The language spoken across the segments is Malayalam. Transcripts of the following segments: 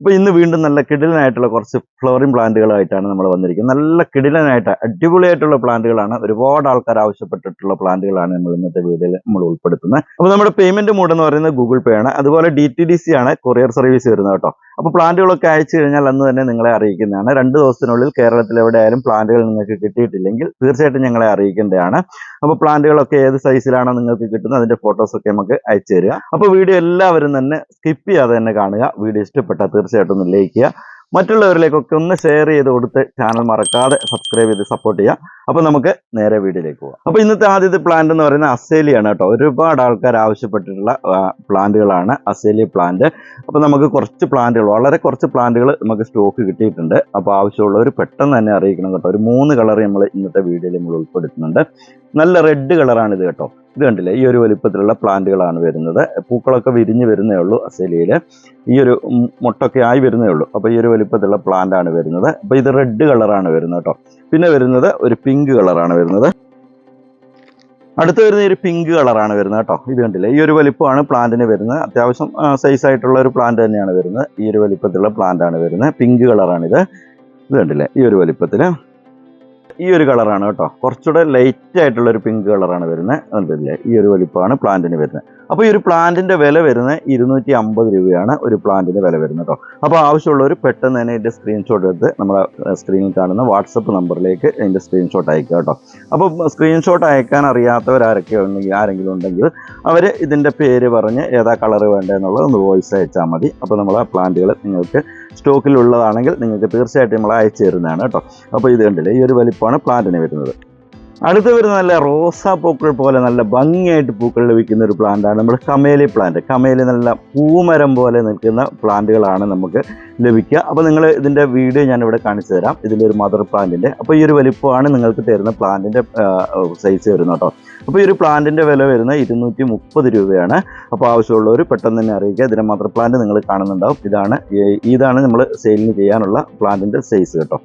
അപ്പോൾ ഇന്ന് വീണ്ടും നല്ല കിടിലനായിട്ടുള്ള കുറച്ച് ഫ്ലവറിംഗ് പ്ലാന്റുകളായിട്ടാണ് നമ്മൾ വന്നിരിക്കുന്നത്. നല്ല കിടിലനായിട്ട് അടിപൊളിയായിട്ടുള്ള പ്ലാന്റുകളാണ് ഒരുപാട് ആൾക്കാർ ആവശ്യപ്പെട്ടിട്ടുള്ള പ്ലാന്റുകളാണ് നമ്മൾ ഇന്നത്തെ വീഡിയോയിൽ നമ്മൾ ഉൾപ്പെടുത്തുന്നത്. അപ്പോൾ നമ്മുടെ പേയ്മെന്റ് മോഡ് എന്ന് പറയുന്നത് ഗൂഗിൾ പേ ആണ്. അതുപോലെ ഡി ടി ഡി സി ആണ് കൊറിയർ സർവീസ് വരുന്നത് കേട്ടോ. അപ്പോൾ പ്ലാന്റുകളൊക്കെ അയച്ചു കഴിഞ്ഞാൽ അന്ന് തന്നെ നിങ്ങളെ അറിയിക്കുന്നതാണ്. രണ്ട് ദിവസത്തിനുള്ളിൽ കേരളത്തിൽ എവിടെയായാലും പ്ലാന്റുകൾ നിങ്ങൾക്ക് കിട്ടിയിട്ടില്ലെങ്കിൽ തീർച്ചയായിട്ടും ഞങ്ങളെ അറിയിക്കേണ്ടതാണ്. അപ്പോൾ പ്ലാന്റുകളൊക്കെ ഏത് സൈസിലാണോ നിങ്ങൾക്ക് കിട്ടുന്നത് അതിന്റെ ഫോട്ടോസ് ഒക്കെ നമുക്ക് അയച്ചു തരിക. അപ്പോൾ വീഡിയോ എല്ലാവരും തന്നെ സ്കിപ്പ് ചെയ്യാതെ തന്നെ കാണുക. വീഡിയോ ഇഷ്ടപ്പെട്ടാൽ തീർച്ചയായിട്ടും ചെയ്യുക. മറ്റുള്ളവരിലേക്കൊക്കെ ഒന്ന് ഷെയർ ചെയ്ത് കൊടുത്ത് ചാനൽ മറക്കാതെ സബ്സ്ക്രൈബ് ചെയ്ത് സപ്പോർട്ട് ചെയ്യുക. അപ്പോൾ നമുക്ക് നേരെ വീഡിയോയിലേക്ക് പോകാം അപ്പോൾ ഇന്നത്തെ ആദ്യത്തെ പ്ലാന്റ് എന്ന് പറയുന്നത് അസേലിയാണ് കേട്ടോ. ഒരുപാട് ആൾക്കാർ ആവശ്യപ്പെട്ടിട്ടുള്ള പ്ലാന്റുകളാണ് അസേലി പ്ലാന്റ് അപ്പോൾ നമുക്ക് കുറച്ച് പ്ലാന്റുകൾ വളരെ കുറച്ച് പ്ലാന്റുകൾ നമുക്ക് സ്റ്റോക്ക് കിട്ടിയിട്ടുണ്ട്. അപ്പോൾ ആവശ്യമുള്ളവർ പെട്ടെന്ന് തന്നെ അറിയിക്കണം കേട്ടോ. ഒരു മൂന്ന് കളർ നമ്മൾ ഇന്നത്തെ വീഡിയോയിൽ നമ്മൾ ഉൾപ്പെടുത്തുന്നുണ്ട്. നല്ല റെഡ് കളറാണ് ഇത് കേട്ടോ. ഇത് കണ്ടില്ലേ? ഈ ഒരു വലിപ്പത്തിലുള്ള പ്ലാന്റുകളാണ് വരുന്നത്. പൂക്കളൊക്കെ വിരിഞ്ഞു വരുന്നേ ഉള്ളൂ അസേലിയിൽ ഈ ഒരു മുട്ടൊക്കെ ആയി വരുന്നേ ഉള്ളൂ. അപ്പോൾ ഈ ഒരു വലിപ്പത്തിലുള്ള പ്ലാന്റ് ആണ് വരുന്നത്. അപ്പോൾ ഇത് റെഡ് കളറാണ് വരുന്നത് കേട്ടോ. പിന്നെ വരുന്നത് ഒരു പിങ്ക് കളറാണ് വരുന്നത്. അടുത്ത് വരുന്ന ഒരു പിങ്ക് കളറാണ് വരുന്നത് കേട്ടോ. ഇത് കണ്ടില്ലേ? ഈ ഒരു വലിപ്പമാണ് പ്ലാന്റിന് വരുന്നത്. അത്യാവശ്യം സൈസ് ആയിട്ടുള്ള ഒരു പ്ലാന്റ് തന്നെയാണ് വരുന്നത്. ഈ ഒരു വലിപ്പത്തിലുള്ള പ്ലാന്റ് ആണ് വരുന്നത്. പിങ്ക് കളറാണിത് ഇത് കണ്ടില്ലേ? ഈ ഒരു വലിപ്പത്തിൽ ഈ ഒരു കളറാണ് കേട്ടോ. കുറച്ചുകൂടെ ലൈറ്റ് ആയിട്ടുള്ള ഒരു പിങ്ക് കളറാണ് വരുന്നത്. കണ്ടില്ലേ? ഈ ഒരു വലിപ്പമാണ് പ്ലാന്റിന് വരുന്നത്. അപ്പോൾ ഈ ഒരു പ്ലാന്റിന്റെ വില വരുന്നത് ഇരുന്നൂറ്റി അമ്പത് രൂപയാണ് ഒരു പ്ലാന്റിന്റെ വില വരുന്നത് കേട്ടോ. അപ്പോൾ ആവശ്യമുള്ളവർ പെട്ടെന്ന് തന്നെ ഇതിന്റെ സ്ക്രീൻഷോട്ട് എടുത്ത് നമ്മുടെ സ്ക്രീനിൽ കാണുന്ന വാട്സപ്പ് നമ്പറിലേക്ക് അതിന്റെ സ്ക്രീൻഷോട്ട് അയക്കുക കേട്ടോ. അപ്പോൾ സ്ക്രീൻഷോട്ട് അയക്കാൻ അറിയാത്തവർ ആരൊക്കെ ഉണ്ടെങ്കിൽ ആരെങ്കിലും ഉണ്ടെങ്കിൽ അവർ ഇതിന്റെ പേര് പറഞ്ഞ് ഏതാ കളർ വേണ്ടതെന്നുള്ളത് ഒന്ന് വോയിസ് അയച്ചാൽ മതി. അപ്പോൾ നമ്മൾ ആ പ്ലാന്റുകൾ നിങ്ങൾക്ക് സ്റ്റോക്കിലുള്ളതാണെങ്കിൽ നിങ്ങൾക്ക് തീർച്ചയായിട്ടും നമ്മൾ അയച്ചു തരുന്നതാണ് കേട്ടോ. അപ്പോൾ ഇത് കണ്ടില്ലേ ഈ ഒരു വലിപ്പമാണ് പ്ലാന്റിന് വരുന്നത്. അടുത്ത് വരുന്ന നല്ല റോസാ പൂക്കൾ പോലെ നല്ല ഭംഗിയായിട്ട് പൂക്കൾ ലഭിക്കുന്ന ഒരു പ്ലാന്റാണ് നമ്മുടെ കമേലി പ്ലാന്റ് കമേലി നല്ല പൂമരം പോലെ നിൽക്കുന്ന പ്ലാന്റുകളാണ് നമുക്ക് ലഭിക്കുക. അപ്പോൾ നിങ്ങൾ ഇതിന്റെ വീഡിയോ ഞാൻ ഇവിടെ കാണിച്ചു തരാം. ഇതിന്റെ ഒരു മദർ പ്ലാന്റിന്റെ അപ്പോൾ ഈ ഒരു വലിപ്പമാണ് നിങ്ങൾക്ക് തരുന്ന പ്ലാന്റിന്റെ സൈസ് വരുന്നത് കേട്ടോ. അപ്പോൾ ഈ ഒരു പ്ലാന്റിന്റെ വില വരുന്നത് ഇരുന്നൂറ്റി മുപ്പത് രൂപയാണ്. അപ്പോൾ ആവശ്യമുള്ളവർ പെട്ടെന്ന് തന്നെ അറിയിക്കുക. ഇതിന്റെ മദർ പ്ലാന്റ് നിങ്ങൾ കാണുന്നുണ്ടാവും. ഇതാണ് ഇതാണ് നമ്മൾ സെയിലിന് ചെയ്യാനുള്ള പ്ലാന്റിന്റെ സൈസ് കേട്ടോ.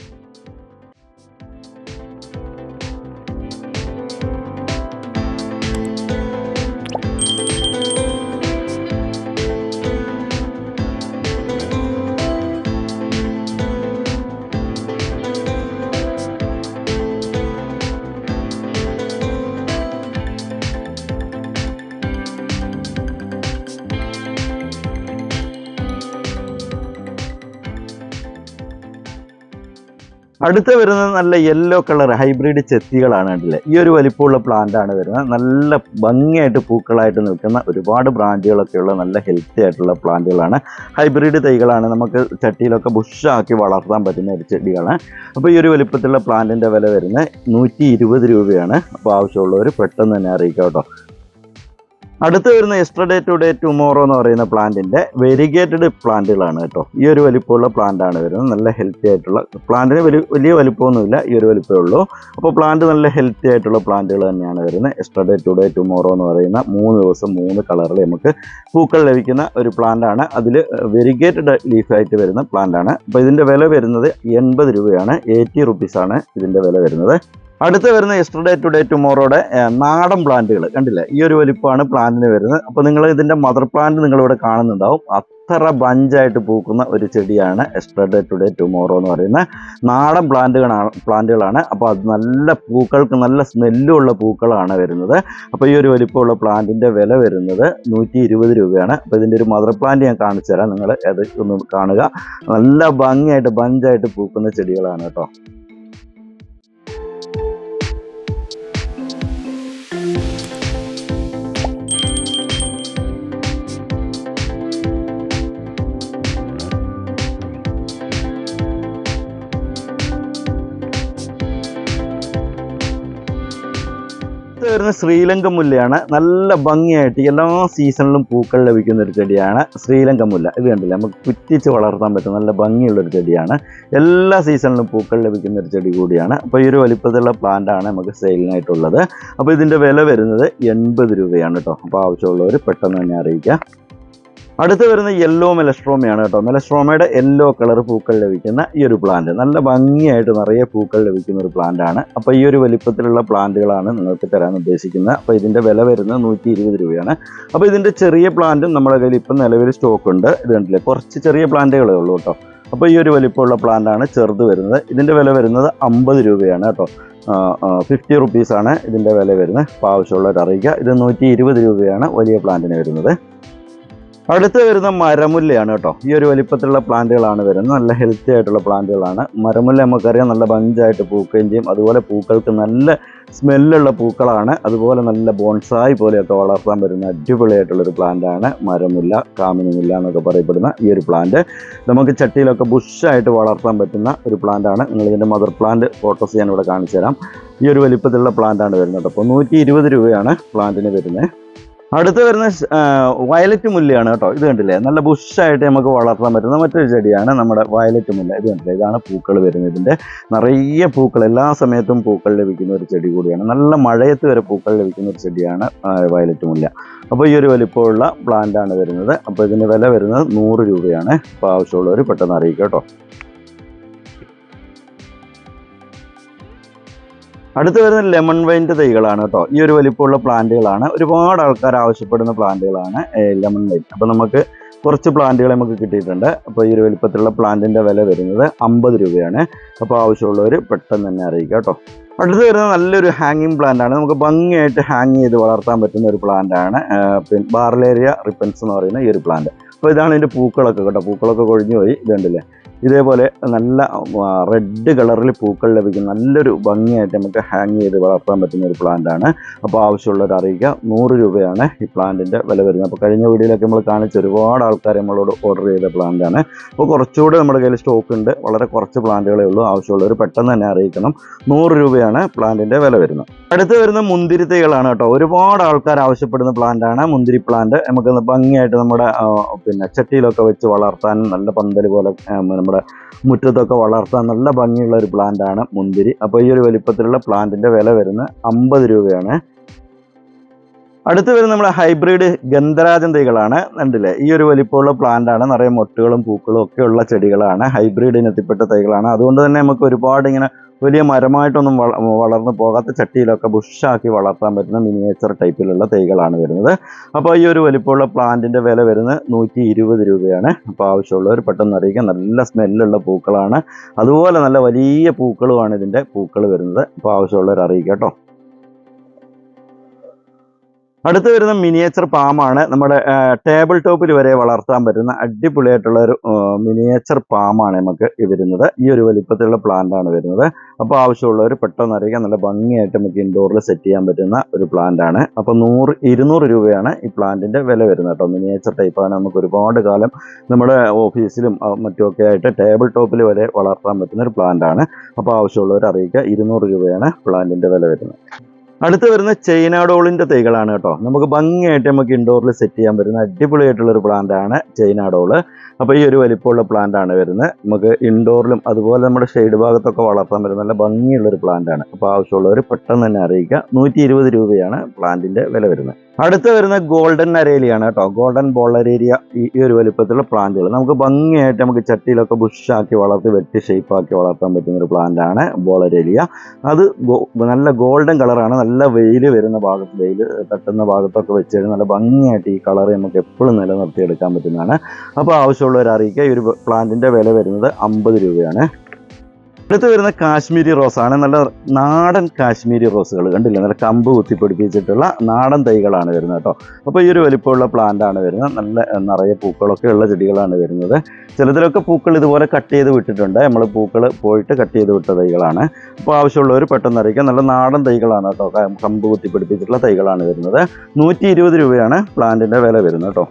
അടുത്ത വരുന്നത് നല്ല യെല്ലോ കളർ ഹൈബ്രിഡ് ചെത്തികളാണ് കണ്ടില്ലേ ഈ ഒരു വലിപ്പമുള്ള പ്ലാന്റ് ആണ് വരുന്നത്. നല്ല ഭംഗിയായിട്ട് പൂക്കളായിട്ട് നിൽക്കുന്ന ഒരുപാട് ബ്രാഞ്ചുകളൊക്കെയുള്ള നല്ല ഹെൽത്തി ആയിട്ടുള്ള പ്ലാന്റുകളാണ് ഹൈബ്രിഡ് തൈകളാണ്. നമുക്ക് ചട്ടിയിലൊക്കെ ബുഷാക്കി വളർത്താൻ പറ്റുന്ന ഒരു ചെടിയാണ് അപ്പോൾ ഈ ഒരു വലിപ്പത്തിലുള്ള പ്ലാന്റിന്റെ വില വരുന്നത് നൂറ്റി രൂപയാണ്. അപ്പോൾ ആവശ്യമുള്ളവർ പെട്ടെന്ന് തന്നെ അറിയിക്കാം കേട്ടോ. അടുത്ത് വരുന്ന എസ്റ്റർഡേ ടുഡേ ടുമോറോ എന്ന് പറയുന്ന പ്ലാന്റിന്റെ വെരിഗേറ്റഡ് പ്ലാന്റുകളാണ് കേട്ടോ. ഈ ഒരു വലിപ്പമുള്ള ആണ് വരുന്നത്. നല്ല ഹെൽത്തി ആയിട്ടുള്ള പ്ലാന്റിന് വലിയ വലിയ വലിപ്പമൊന്നുമില്ല. ഈ ഒരു വലിപ്പമേ ഉള്ളൂ. അപ്പോൾ പ്ലാന്റ് നല്ല ഹെൽത്തി ആയിട്ടുള്ള പ്ലാന്റുകൾ തന്നെയാണ് വരുന്നത്. എസ്റ്റർഡേ ടുഡേ ടുമോറോ എന്ന് പറയുന്ന മൂന്ന് ദിവസം മൂന്ന് കളറിൽ നമുക്ക് പൂക്കൾ ലഭിക്കുന്ന ഒരു പ്ലാന്റ് ആണ്. അതിൽ വെരിഗേറ്റഡ് ലീഫായിട്ട് വരുന്ന പ്ലാന്റ് ആണ്. അപ്പോൾ ഇതിന്റെ വില വരുന്നത് എൺപത് രൂപയാണ്. എയ്റ്റി റുപ്പീസാണ് ഇതിന്റെ വില വരുന്നത്. അടുത്ത് വരുന്ന എസ്റ്റർഡേ ടുഡേ ടുമോറോടെ നാടൻ പ്ലാന്റുകൾ കണ്ടില്ലേ? ഈ ഒരു വലിപ്പമാണ് പ്ലാന്റിന് വരുന്നത്. അപ്പോൾ നിങ്ങൾ ഇതിന്റെ മദർ പ്ലാന്റ് നിങ്ങൾ ഇവിടെ കാണുന്നുണ്ടാവും. അത്ര ബഞ്ചായിട്ട് പൂക്കുന്ന ഒരു ചെടിയാണ് എസ്റ്റർഡേ ടുഡേ ടുമോറോ എന്ന് പറയുന്ന നാടൻ പ്ലാന്റുകളാണ് പ്ലാന്റുകളാണ് അപ്പോൾ അത് നല്ല പൂക്കൾക്ക് നല്ല സ്മെല്ലുള്ള പൂക്കളാണ് വരുന്നത്. അപ്പോൾ ഈ ഒരു വലിപ്പമുള്ള പ്ലാന്റിന്റെ വില വരുന്നത് നൂറ്റി ഇരുപത് രൂപയാണ്. അപ്പോൾ ഇതിന്റെ ഒരു മദർ പ്ലാന്റ് ഞാൻ കാണിച്ചു തരാം. നിങ്ങൾ അത് ഒന്ന് കാണുക. നല്ല ഭംഗിയായിട്ട് ബഞ്ചായിട്ട് പൂക്കുന്ന ചെടികളാണ് കേട്ടോ. ഇത് വരുന്ന ശ്രീലങ്ക മുല്ലയാണ്. നല്ല ഭംഗിയായിട്ട് എല്ലാ സീസണിലും പൂക്കൾ ലഭിക്കുന്ന ഒരു ചെടിയാണ് ശ്രീലങ്ക മുല്ല. ഇത് കണ്ടില്ല? നമുക്ക് കുറ്റിച്ച് വളർത്താൻ പറ്റും നല്ല ഭംഗിയുള്ള ഒരു ചെടിയാണ്. എല്ലാ സീസണിലും പൂക്കൾ ലഭിക്കുന്ന ഒരു ചെടി കൂടിയാണ്. അപ്പോൾ ഈ ഒരു വലിപ്പത്തിലുള്ള പ്ലാന്റ് ആണ് നമുക്ക് സെയിലിനായിട്ടുള്ളത് അപ്പോൾ ഇതിന്റെ വില വരുന്നത് എൺപത് രൂപയാണ് കേട്ടോ. അപ്പോൾ ആവശ്യമുള്ളവർ പെട്ടെന്ന് തന്നെ അറിയിക്കുക അടുത്ത് വരുന്ന യെല്ലോ മെലസ്ട്രോമയാണ് കേട്ടോ. മെലസ്ട്രോമയുടെ യെല്ലോ കളർ പൂക്കൾ ലഭിക്കുന്ന ഈ ഒരു പ്ലാന്റ് നല്ല ഭംഗിയായിട്ട് നിറയെ പൂക്കൾ ലഭിക്കുന്ന ഒരു പ്ലാന്റ് ആണ്. അപ്പോൾ ഈ ഒരു വലിപ്പത്തിലുള്ള പ്ലാന്റുകളാണ് നിങ്ങൾക്ക് തരാൻ ഉദ്ദേശിക്കുന്നത്. അപ്പോൾ ഇതിന്റെ വില വരുന്നത് നൂറ്റി ഇരുപത് രൂപയാണ്. അപ്പോൾ ഇതിന്റെ ചെറിയ പ്ലാന്റും നമ്മുടെ കയ്യിൽ ഇപ്പം നിലവിൽ സ്റ്റോക്ക് ഉണ്ട്. ഇത് കണ്ടില്ലേ? കുറച്ച് ചെറിയ പ്ലാന്റുകളേ ഉള്ളൂ കേട്ടോ. അപ്പോൾ ഈ ഒരു വലിപ്പമുള്ള പ്ലാന്റ് ആണ് ചെറുത് വരുന്നത്. ഇതിന്റെ വില വരുന്നത് അമ്പത് രൂപയാണ് കേട്ടോ. ഫിഫ്റ്റി റുപ്പീസാണ് ഇതിന്റെ വില വരുന്നത്. അപ്പോൾ ആവശ്യമുള്ളവർ അറിയിക്കുക. ഇത് നൂറ്റി ഇരുപത് രൂപയാണ് വലിയ പ്ലാന്റിന് വരുന്നത്. അടുത്ത് വരുന്ന മരമുല്ലയാണ് കേട്ടോ. ഈ ഒരു വലിപ്പത്തിലുള്ള പ്ലാന്റുകളാണ് വരുന്നത്. നല്ല ഹെൽത്തി ആയിട്ടുള്ള പ്ലാന്റുകളാണ്. മരമുല്ല നമുക്കറിയാം നല്ല ബഞ്ചായിട്ട് പൂക്കുകയും ചെയ്യും. അതുപോലെ പൂക്കൾക്ക് നല്ല സ്മെല്ലുള്ള പൂക്കളാണ്. അതുപോലെ നല്ല ബോൺസായി പോലെയൊക്കെ വളർത്താൻ പറ്റുന്ന അടിപൊളിയായിട്ടുള്ളൊരു പ്ലാന്റാണ് മരമുല്ല കാമിനിമുല്ല എന്നൊക്കെ പറയപ്പെടുന്ന ഈ ഒരു പ്ലാന്റ്. നമുക്ക് ചട്ടിയിലൊക്കെ ബുഷായിട്ട് വളർത്താൻ പറ്റുന്ന ഒരു പ്ലാന്റാണ്. നിങ്ങൾ ഇതിന്റെ മദർ പ്ലാന്റ് ഫോട്ടോസ് ഞാൻ ഇവിടെ കാണിച്ചു തരാം ഈ ഒരു വലിപ്പത്തിലുള്ള പ്ലാന്റാണ് വരുന്നത്. അപ്പോൾ നൂറ്റി രൂപയാണ് പ്ലാന്റിന് വരുന്നത്. അടുത്ത് വരുന്ന വയലറ്റ് മുല്ലയാണ് കേട്ടോ. ഇത് കണ്ടില്ലേ? നല്ല ബുഷായിട്ട് നമുക്ക് വളർത്താൻ പറ്റുന്ന മറ്റൊരു ചെടിയാണ് നമ്മുടെ വയലറ്റ് മുല്ല. ഇത് കണ്ടില്ലേ? ഇതാണ് പൂക്കൾ വരുന്നത്. ഇതിന്റെ നിറയെ പൂക്കൾ എല്ലാ സമയത്തും പൂക്കൾ ലഭിക്കുന്ന ഒരു ചെടി കൂടിയാണ്. നല്ല മഴയത്ത് വരെ പൂക്കൾ ലഭിക്കുന്ന ഒരു ചെടിയാണ് വയലറ്റ് മുല്ല. അപ്പോൾ ഈ ഒരു വലിപ്പമുള്ള പ്ലാന്റാണ് വരുന്നത്. അപ്പോൾ ഇതിന്റെ വില വരുന്നത് നൂറ് രൂപയാണ്. അപ്പോൾ ആവശ്യമുള്ളവർ പെട്ടെന്ന് അറിയിക്കുക കേട്ടോ. അടുത്ത് വരുന്ന ലെമൺ വൈന്റെ തൈകളാണ് കേട്ടോ. ഈ ഒരു വലിപ്പമുള്ള പ്ലാന്റുകളാണ്. ഒരുപാട് ആൾക്കാർ ആവശ്യപ്പെടുന്ന പ്ലാന്റുകളാണ് ലെമൺ വൈൻ അപ്പോൾ നമുക്ക് കുറച്ച് പ്ലാന്റുകൾ നമുക്ക് കിട്ടിയിട്ടുണ്ട്. അപ്പോൾ ഈ ഒരു വലിപ്പത്തിലുള്ള പ്ലാന്റിന്റെ വില വരുന്നത് അമ്പത് രൂപയാണ്. അപ്പോൾ ആവശ്യമുള്ളവർ പെട്ടെന്ന് തന്നെ അറിയിക്കുക കേട്ടോ. അടുത്ത് വരുന്ന നല്ലൊരു ഹാങ്ങിങ് പ്ലാന്റ് ആണ്. നമുക്ക് ഭംഗിയായിട്ട് ഹാങ് ചെയ്ത് വളർത്താൻ പറ്റുന്ന ഒരു പ്ലാന്റ് ആണ് പിന്നെ ബാർലേരിയ റിപ്പൻസ് എന്ന് പറയുന്ന ഈ ഒരു പ്ലാന്റ് അപ്പോൾ ഇതാണ് ഇതിന്റെ പൂക്കളൊക്കെ കേട്ടോ. പൂക്കളൊക്കെ കൊഴിഞ്ഞു പോയി. ഇതുണ്ടല്ലേ? ഇതേപോലെ നല്ല റെഡ് കളറിൽ പൂക്കൾ ലഭിക്കുന്ന നല്ലൊരു ഭംഗിയായിട്ട് നമുക്ക് ഹാങ് ചെയ്ത് വളർത്താൻ പറ്റുന്ന ഒരു പ്ലാന്റ് ആണ്. അപ്പോൾ ആവശ്യമുള്ളവർ അറിയിക്കുക നൂറ് രൂപയാണ് ഈ പ്ലാന്റിന്റെ വില വരുന്നത്. അപ്പോൾ കഴിഞ്ഞ വീഡിയോയിലൊക്കെ നമ്മൾ കാണിച്ച ഒരുപാട് ആൾക്കാർ നമ്മളോട് ഓർഡർ ചെയ്ത പ്ലാന്റാണ് അപ്പോൾ കുറച്ചുകൂടെ നമ്മുടെ കയ്യിൽ സ്റ്റോക്ക് ഉണ്ട്. വളരെ കുറച്ച് പ്ലാന്റുകളേ ഉള്ളൂ. ആവശ്യമുള്ളവർ പെട്ടെന്ന് തന്നെ അറിയിക്കണം. നൂറ് രൂപയാണ് പ്ലാന്റിന്റെ വില വരുന്നത്. അടുത്ത് വരുന്ന മുന്തിരി തൈകളാണ് കേട്ടോ. ഒരുപാട് ആൾക്കാർ ആവശ്യപ്പെടുന്ന പ്ലാന്റാണ് മുന്തിരി പ്ലാന്റ് നമുക്ക് ഭംഗിയായിട്ട് നമ്മുടെ പിന്നെ ചട്ടിയിലൊക്കെ വെച്ച് വളർത്താൻ നല്ല പന്തൽ പോലെ നമ്മുടെ മുറ്റത്തൊക്കെ വളർത്താൻ നല്ല ഭംഗിയുള്ള ഒരു പ്ലാന്റ് ആണ് മുന്തിരി. അപ്പോൾ ഈ ഒരു വലിപ്പത്തിലുള്ള പ്ലാന്റിന്റെ വില വരുന്നത് അമ്പത് രൂപയാണ്. അടുത്ത് വരുന്ന നമ്മുടെ ഹൈബ്രിഡ് ഗന്ധരാജൻ തൈകളാണ് കണ്ടില്ലേ? ഈ ഒരു വലിപ്പമുള്ള പ്ലാന്റ് ആണ്. നിറയെ മൊട്ടുകളും പൂക്കളും ഒക്കെ ഉള്ള ചെടികളാണ്. ഹൈബ്രിഡ് ഇനത്തിൽപ്പെട്ട തൈകളാണ്. അതുകൊണ്ട് തന്നെ നമുക്ക് ഒരുപാട് ഇങ്ങനെ വലിയ മരമായിട്ടൊന്നും വള വളർന്നു പോകാത്ത ചട്ടിയിലൊക്കെ ബുഷാക്കി വളർത്താൻ പറ്റുന്ന മിനിയേച്ചർ ടൈപ്പിലുള്ള തൈകളാണ് വരുന്നത്. അപ്പോൾ ഈ ഒരു വലിപ്പമുള്ള പ്ലാന്റിന്റെ വില വരുന്നത് നൂറ്റി ഇരുപത് രൂപയാണ്. അപ്പോൾ ആവശ്യമുള്ളവർ പെട്ടെന്ന് അറിയിക്കുക നല്ല സ്മെല്ലുള്ള പൂക്കളാണ്. അതുപോലെ നല്ല വലിയ പൂക്കളുമാണ് ഇതിന്റെ പൂക്കൾ വരുന്നത്. അപ്പോൾ ആവശ്യമുള്ളവർ അറിയിക്കുക കേട്ടോ. അടുത്ത് വരുന്ന മിനിയേച്ചർ പാമാണ് നമ്മുടെ ടേബിൾ ടോപ്പിൽ വരെ വളർത്താൻ പറ്റുന്ന അടിപൊളിയായിട്ടുള്ള ഒരു മിനിയേച്ചർ പാമാണ് നമുക്ക് വരുന്നത്. ഈ ഒരു വലിപ്പത്തിലുള്ള പ്ലാന്റ് ആണ് വരുന്നത്. അപ്പോൾ ആവശ്യമുള്ളവർ പെട്ടെന്ന് അറിയിക്കാൻ നല്ല ഭംഗിയായിട്ട് നമുക്ക് ഇൻഡോറിൽ സെറ്റ് ചെയ്യാൻ പറ്റുന്ന ഒരു പ്ലാന്റ് ആണ്. അപ്പോൾ നൂറ് ഇരുന്നൂറ് രൂപയാണ് ഈ പ്ലാന്റിന്റെ വില വരുന്നത് കേട്ടോ. മിനിയേച്ചർ ടൈപ്പാണ് നമുക്ക് ഒരുപാട് കാലം നമ്മുടെ ഓഫീസിലും മറ്റുമൊക്കെ ആയിട്ട് ടേബിൾ ടോപ്പിൽ വരെ വളർത്താൻ പറ്റുന്ന ഒരു പ്ലാന്റ് ആണ്. അപ്പോൾ ആവശ്യമുള്ളവർ അറിയിക്കുക. ഇരുന്നൂറ് രൂപയാണ് പ്ലാന്റിന്റെ വില വരുന്നത്. അടുത്ത് വരുന്ന ചൈനാഡോളിന്റെ തൈകളാണ് കേട്ടോ. നമുക്ക് ഭംഗിയായിട്ട് നമുക്ക് ഇൻഡോറിൽ സെറ്റ് ചെയ്യാൻ പറ്റുന്ന അടിപൊളിയായിട്ടുള്ള ഒരു പ്ലാന്റ് ആണ് ചൈനാഡോൾ അപ്പോൾ ഈ ഒരു വലിപ്പമുള്ള പ്ലാന്റ് ആണ് വരുന്നത്. നമുക്ക് ഇൻഡോറിലും അതുപോലെ നമ്മുടെ ഷെയ്ഡ് ഭാഗത്തൊക്കെ വളർത്താൻ പറ്റുന്ന നല്ല ഭംഗിയുള്ള ഒരു പ്ലാന്റ് ആണ്. അപ്പോൾ ആവശ്യമുള്ളവർ പെട്ടെന്ന് തന്നെ അറിയിക്കുക. നൂറ്റി രൂപയാണ് പ്ലാന്റിന്റെ വില വരുന്നത്. അടുത്ത് വരുന്ന ഗോൾഡൻ അരേലിയാണ് കേട്ടോ. ഗോൾഡൻ ബോളർ ഈ ഈ ഒരു വലുപ്പത്തിലുള്ള പ്ലാന്റുകൾ നമുക്ക് ഭംഗിയായിട്ട് നമുക്ക് ചട്ടിയിലൊക്കെ ബുഷാക്കി വളർത്തി വെട്ടി ഷേപ്പാക്കി വളർത്താൻ പറ്റുന്ന ഒരു പ്ലാന്റാണ് ബോളരേലിയ അത് നല്ല ഗോൾഡൻ കളറാണ് നല്ല വെയിൽ വരുന്ന ഭാഗത്ത് വെയിൽ തട്ടുന്ന ഭാഗത്തൊക്കെ വെച്ച് കഴിഞ്ഞാൽ നല്ല ഭംഗിയായിട്ട് ഈ കളർ നമുക്ക് എപ്പോഴും നിലനിർത്തിയെടുക്കാൻ പറ്റുന്നതാണ്. അപ്പോൾ ആവശ്യമുള്ളവർ അറിയിക്കുക. ഈ ഒരു പ്ലാന്റിന്റെ വില വരുന്നത് അമ്പത് രൂപയാണ്. അടുത്ത് വരുന്ന കാശ്മീരി റോസാണ് നല്ല നാടൻ കാശ്മീരി റോസുകൾ കണ്ടില്ല? നല്ല കമ്പ് കുത്തിപ്പിടിപ്പിച്ചിട്ടുള്ള നാടൻ തൈകളാണ് വരുന്നത് കേട്ടോ. അപ്പോൾ ഈ ഒരു വലിപ്പമുള്ള പ്ലാന്റ് ആണ് വരുന്നത്. നല്ല നിറയെ പൂക്കളൊക്കെ ഉള്ള ചെടികളാണ് വരുന്നത്. ചിലതിലൊക്കെ പൂക്കൾ ഇതുപോലെ കട്ട് ചെയ്ത് വിട്ടിട്ടുണ്ട്. നമ്മൾ പൂക്കൾ പോയിട്ട് കട്ട് ചെയ്ത് വിട്ട തൈകളാണ്. അപ്പോൾ ആവശ്യമുള്ളവർ പെട്ടെന്ന് അറിയിക്കുക നല്ല നാടൻ തൈകളാണ് കേട്ടോ. കമ്പ് കുത്തിപ്പിടിപ്പിച്ചിട്ടുള്ള തൈകളാണ് വരുന്നത്. നൂറ്റി രൂപയാണ് പ്ലാന്റിന്റെ വില വരുന്നത് കേട്ടോ.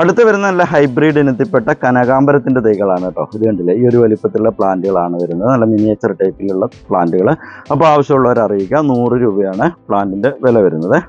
അടുത്ത് വരുന്ന നല്ല ഹൈബ്രിഡ് ഇനത്തിൽപ്പെട്ട കനകാമ്പരത്തിന്റെ തൈകളാണ് കേട്ടോ. ഇത് കണ്ടില്ലേ? ഈ ഒരു വലിപ്പത്തിലുള്ള പ്ലാന്റുകളാണ് വരുന്നത്. നല്ല മിനിയേച്ചർ ടൈപ്പിലുള്ള പ്ലാന്റുകൾ. അപ്പോൾ ആവശ്യമുള്ളവർ അറിയിക്കുക. നൂറ് രൂപയാണ് പ്ലാന്റിന്റെ വില വരുന്നത്.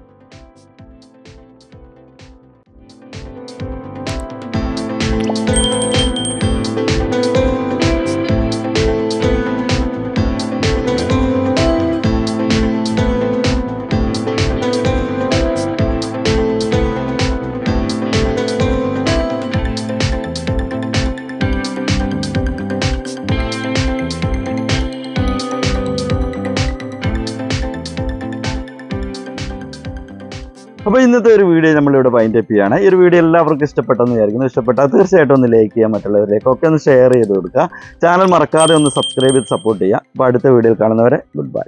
അപ്പോൾ ഇന്നത്തെ ഒരു വീഡിയോ നമ്മളിവിടെ വൈൻഡ് അപ്പ് ചെയ്യാണ്. ഈ ഒരു വീഡിയോ എല്ലാവർക്കും ഇഷ്ടപ്പെട്ടെന്ന് വിചാരിക്കുന്നു. ഇഷ്ടപ്പെട്ടാൽ തീർച്ചയായിട്ടും ഒന്ന് ലൈക്ക് ചെയ്യുക മറ്റുള്ളവരിലേക്ക് ഒക്കെ ഒന്ന് ഷെയർ ചെയ്ത് കൊടുക്കുക. ചാനൽ മറക്കാതെ ഒന്ന് സബ്സ്ക്രൈബ് ചെയ്ത് സപ്പോർട്ട് ചെയ്യുക. അപ്പോൾ അടുത്ത വീഡിയോയിൽ കാണുന്നവരെ ഗുഡ് ബൈ